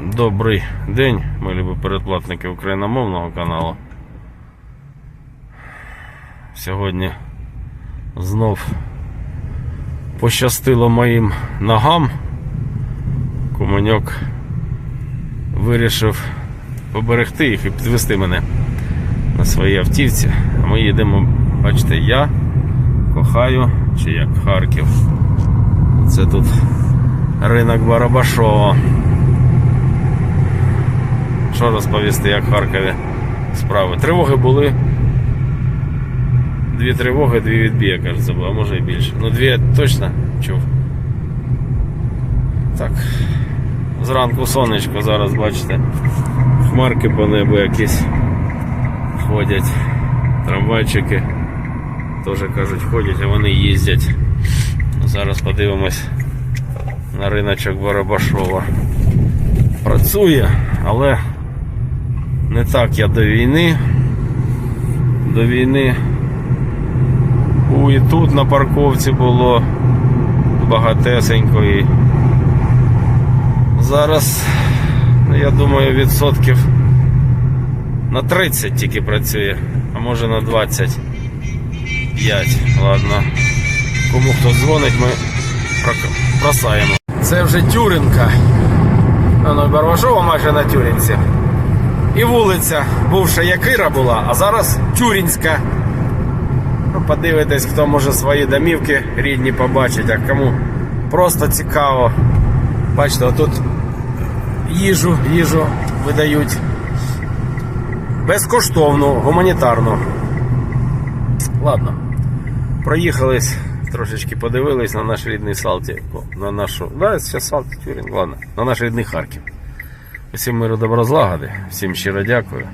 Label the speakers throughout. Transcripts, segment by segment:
Speaker 1: Добрий день, мої любі передплатники україномовного каналу. Сьогодні знов пощастило моїм ногам. Куманьок вирішив поберегти їх і підвести мене на своїй автівці. А ми їдемо, бачите, я кохаю, чи як Харків. Це тут ринок Барабашова. Що розповісти, як в Харкові справи? Тривоги були. Дві тривоги, дві відбії, кажеться, було, а може і більше. Ну, дві точно чув. Так. Зранку сонечко зараз, бачите. Хмарки по небу якісь ходять. Трамвайчики теж кажуть, ходять, а вони їздять. Зараз подивимось на риночок Барабашова. Працює, але не так я до війни. До війни у і тут на парковці було багатесенько і зараз, ну, я думаю, відсотків на 30 тільки працює, а може на 25. Ладно. Кому хто дзвонить, ми бросаємо. Це вже Тюринка. Воно Барвашова майже на Тюрінці. І вулиця, бувша Якира була, а зараз Тюрінська. Ну, подивитесь, хто може свої домівки рідні побачить, а кому просто цікаво. Бачите, отут їжу, їжу видають. Безкоштовну, гуманітарну. Ладно. Проїхались, трошечки подивились на наш рідний Салті. На нашу. Да, Салті Тюрінг, ладно. На наш рідний Харків. Усім миру добро злагоди, всім щиро дякую.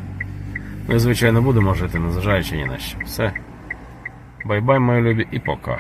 Speaker 1: Ми, звичайно, будемо жити, незважаючи ні на що. Все. Бай-бай, мої любі, і пока.